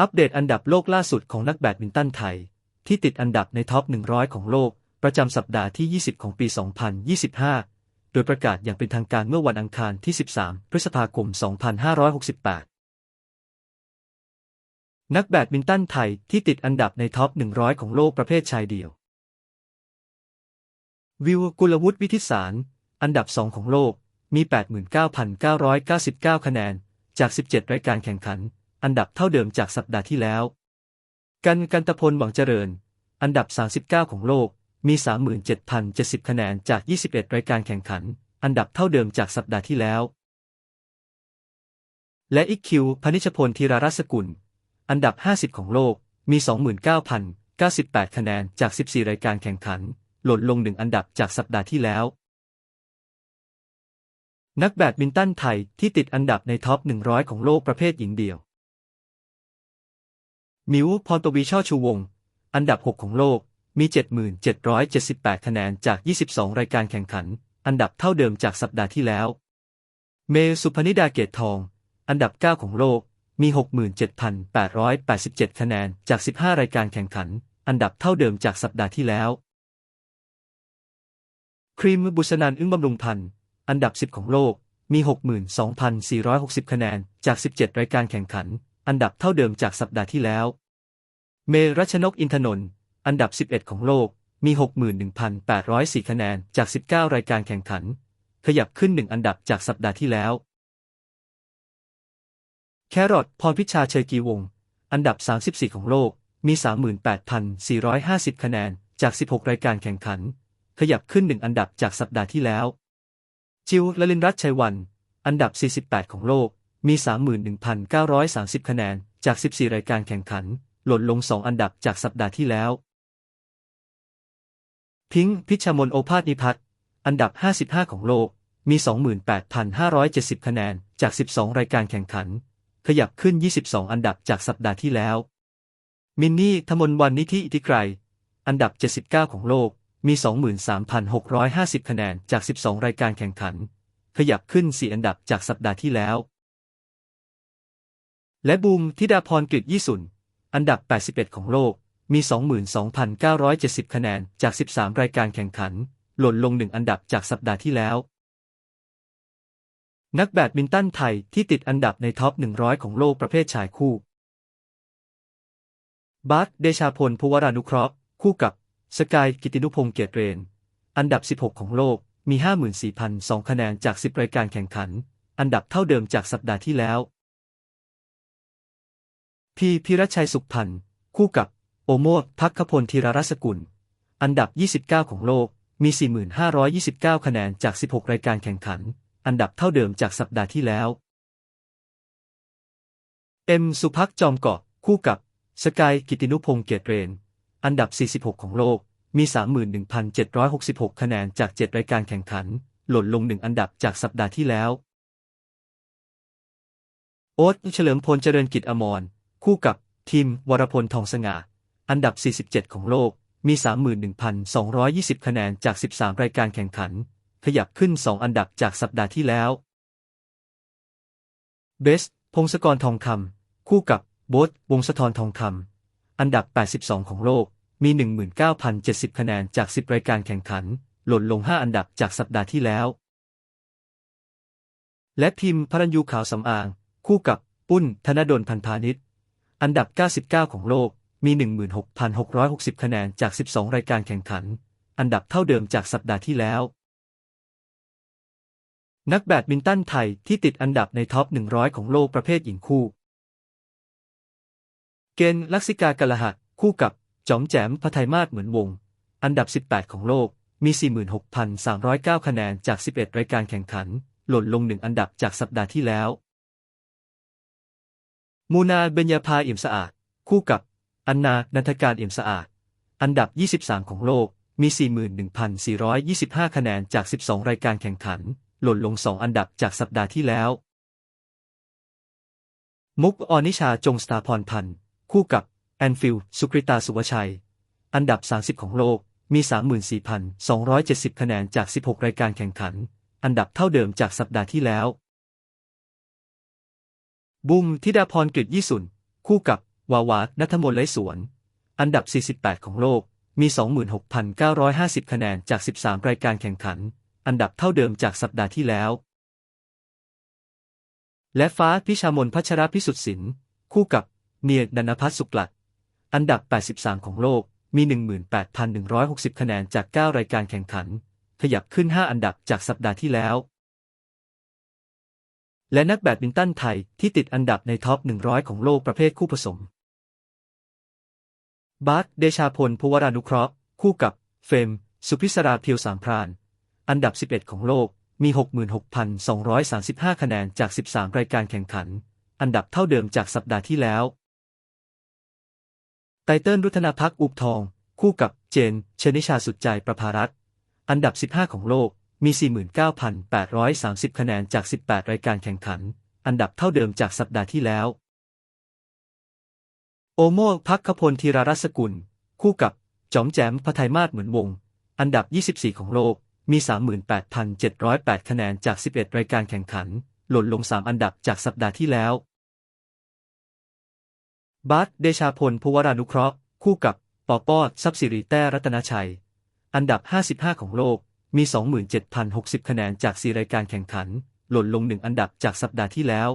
อัปเดตอันดับโลกล่าสุดของนักแบดมินตันไทย ที่ติดอันดับในท็อป 100 ของโลก ประจำสัปดาห์ที่ 20 ของปี 2025 โดยประกาศอย่างเป็นทางการเมื่อวันอังคารที่ 13 พฤษภาคม 2568 นักแบดมินตันไทยที่ติดอันดับในท็อป 100 ของโลกประเภทชายเดี่ยว วิวกุลวุฒิวิทิสาร อันดับ 2 ของโลก มี 89,999 คะแนน จาก 17 รายการแข่งขัน อันดับเท่าเดิมจากสัปดาห์ที่แล้ว กันกันตพลหวังเจริญ อันดับ 39 ของโลก มี 37,070 คะแนนจาก 21 รายการแข่งขัน อันดับเท่าเดิมจากสัปดาห์ที่แล้ว และอิกคิวพนิชพลธีรารัศกุล อันดับ 50 ของโลก มี 29,098 คะแนนจาก 14 รายการแข่งขัน หล่นลงหนึ่งอันดับจากสัปดาห์ที่แล้วนักแบดมินตันไทยที่ติดอันดับในท็อป 100 ของโลกประเภทหญิงเดี่ยว มิวพรปวีช่อชูวง อันดับ 6 ของโลก มี 7778 คะแนนจาก 22 รายการแข่งขัน อันดับเท่าเดิมจากสัปดาห์ที่แล้ว เมสุพนิดาเกตทอง อันดับ 9 ของโลก มี 67,887 คะแนนจาก 15 รายการแข่งขัน อันดับเท่าเดิมจากสัปดาห์ที่แล้ว ครีมบุษนันอึ้งบำรุงพันธ์อันดับ 10 ของโลก มี 62,460 คะแนนจาก 17 รายการแข่งขัน อันดับเท่าเดิมจากสัปดาห์ที่แล้ว เมรัชนกอินทนนท์อันดับ 11 ของโลกมี 61,804 คะแนนจาก 19 รายการแข่งขัน ขยับขึ้นหนึ่งอันดับจากสัปดาห์ที่แล้ว แครอทพรพิชาเชยกีวง อันดับ 34 ของโลกมี 38,450 คะแนนจาก 16 รายการแข่งขัน ขยับขึ้นหนึ่งอันดับจากสัปดาห์ที่แล้ว จิวลลินรัตชัยวัน อันดับ 48 ของโลก มี 31,930 คะแนน จาก 14 รายการแข่งขัน หล่นลง 2 อันดับจากสัปดาห์ที่แล้ว พิงค์พิชามนโอภาสนิพัฒน์อันดับ 55 ของโลก มี 28,570 คะแนน จาก 12 รายการแข่งขัน ขยับขึ้น 22 อันดับจากสัปดาห์ที่แล้ว มินนี่ธมนวันนิธิอิทธิไกร อันดับ 79 ของโลก มี 23,650 คะแนน จาก 12 รายการแข่งขัน ขยับขึ้น 4 อันดับจากสัปดาห์ที่แล้ว และบูมธิดาพรกฤษยี่สุน อันดับ 81 ของโลก มี 22,970 คะแนนจาก 13 รายการแข่งขัน หล่นลงหนึ่งอันดับจากสัปดาห์ที่แล้ว นักแบดมินตันไทยที่ติดอันดับในท็อป 100 ของโลกประเภทชายคู่บาสเดชาพล ภูวรานุเคราะห์ คู่กับ สกายกิตินุพงษ์เกียรติเรน อันดับ 16 ของโลก มี 54,002 คะแนนจาก 10 รายการแข่งขัน อันดับเท่าเดิมจากสัปดาห์ที่แล้ว พีพิรชัยสุขพันธ์คู่กับ โอโมดพักขพลธีรรัศกุล อันดับ 29 ของโลก มี 4,529 คะแนนจาก 16 รายการแข่งขัน อันดับเท่าเดิมจากสัปดาห์ที่แล้ว เอ็มสุพักจอมเกาะคู่กับ สกายกิตินุพงษ์เกียรติเรน อันดับ 46 ของโลก มี 31,766 คะแนนจาก 7 รายการแข่งขัน หล่นลงหนึ่งอันดับจากสัปดาห์ที่แล้ว โอ๊ตเฉลิมพลเจริญกิจอมร คู่กับทีมวรพลทองสง่า อันดับ 47 ของโลก มี 31,220 คะแนนจาก 13 รายการแข่งขัน ขยับขึ้น 2 อันดับจากสัปดาห์ที่แล้ว เบส พงศกรทองคำ คู่กับโบ๊ทวงศธรทองคำ อันดับ 82 ของโลก มี 19,070 คะแนนจาก 10 รายการแข่งขัน หล่นลง 5 อันดับจากสัปดาห์ที่แล้ว และพิมพ์พรัญยูขาวสำอาง คู่กับปุ้นธนดลพันพาณิชย์ อันดับ 99 ของโลก มี 16,660 คะแนนจาก 12 รายการแข่งขัน อันดับเท่าเดิมจากสัปดาห์ที่แล้ว นักแบดมินตันไทยที่ติดอันดับในท็อป 100 ของโลกประเภทหญิงคู่ เกณฑ์ลักษิกากะละหัดคู่กับจอมแจมพไทยมาศเหมือนวง อันดับ 18 ของโลก มี 46,309 คะแนนจาก 11 รายการแข่งขัน หล่นลงหนึ่งอันดับจากสัปดาห์ที่แล้ว มูนาเบญญาภาเอี่ยมสะอาด คู่กับ อันนา นันทการเอี่ยมสะอาด อันดับ 23 ของโลก มี 41,425 คะแนนจาก 12 รายการแข่งขัน หล่นลง 2 อันดับจากสัปดาห์ที่แล้ว มุกออนิชา จงสตาพรพันธ์ คู่กับ แอนฟิลสุกริตาสุวชัย อันดับ 30 ของโลก มี 34,270 คะแนนจาก 16 รายการแข่งขัน อันดับเท่าเดิมจากสัปดาห์ที่แล้ว บุมธิดาพรกฤษยี่สุน คู่กับ วาวานัทมนไลสวน อันดับ 48 ของโลก มี 26,950 คะแนนจาก 13 รายการแข่งขัน อันดับเท่าเดิมจากสัปดาห์ที่แล้ว และฟ้าพิชามนพัชรพิสุทธิ์สิน คู่กับ เนียดนพัฒสุกลัด อันดับ 83 ของโลก มี 18,160 คะแนนจาก 9 รายการแข่งขัน ขยับขึ้น 5 อันดับจากสัปดาห์ที่แล้ว และนักแบดมินตันไทยที่ติดอันดับในท็อป 100 ของโลกประเภทคู่ผสม บาสเดชาพลภูวรานุเคราะห์ คู่กับ เฟม สุพิศราเพียวสามพราน อันดับ 11 ของโลก มี 66,235 คะแนนจาก 13 รายการแข่งขัน อันดับเท่าเดิมจากสัปดาห์ที่แล้ว ไตเติ้ลรุทนาพักอุบทอง คู่กับ เจน ชนิชาสุดใจประภารัตน์อันดับ 15 ของโลก มี 49,830 คะแนนจาก 18 รายการแข่งขัน อันดับเท่าเดิมจากสัปดาห์ที่แล้ว โอโมพักขพลธีรรัศกุล คู่กับ จอมแจมพไทยมาศเหมือนวง อันดับ 24 ของโลก มี 38,708 คะแนนจาก 11 รายการแข่งขัน หล่นลง 3 อันดับจากสัปดาห์ที่แล้ว บาสเดชาพลภวรานุเคราะห์ คู่กับ ปอปอทรัพย์สิริแต้รัตนชัย อันดับ 55 ของโลก มี 27,060 คะแนนจาก 4 รายการแข่งขัน หล่นลง1อันดับจากสัปดาห์ที่แล้ว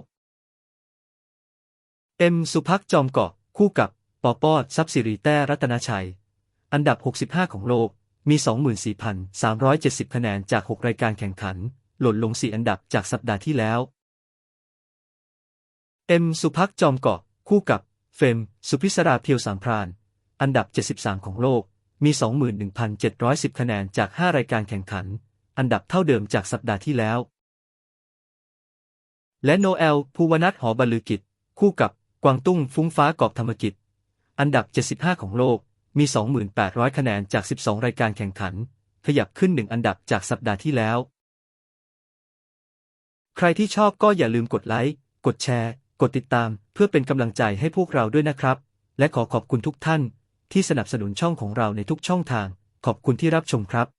เอ็มสุพักจอมเกาะ คู่กับ ปอปอทรัพย์สิริแต้รัตนชัย อันดับ 65 ของโลก มี 24,370 คะแนนจาก 6 รายการแข่งขัน หล่นลง 4 อันดับจากสัปดาห์ที่แล้ว เอ็มสุพักจอมเกาะ คู่กับ เฟม สุพิศราเพียวสามพราน อันดับ 73 ของโลก มี 21,710 คะแนนจาก 5 รายการแข่งขัน อันดับเท่าเดิมจากสัปดาห์ที่แล้ว และโนเอล ภูวนัทหอบรรลือกิจ คู่กับ กวางตุ้งฟุ้งฟ้ากอบธรรมกิจ อันดับ 75 ของโลก มี 2,800 คะแนนจาก 12 รายการแข่งขัน ขยับขึ้น1อันดับจากสัปดาห์ที่แล้ว ใครที่ชอบก็อย่าลืมกดไลค์ กดแชร์ กดติดตาม เพื่อเป็นกำลังใจให้พวกเราด้วยนะครับ และขอขอบคุณทุกท่าน ที่สนับสนุนช่องของเราในทุกช่องทาง ขอบคุณที่รับชมครับ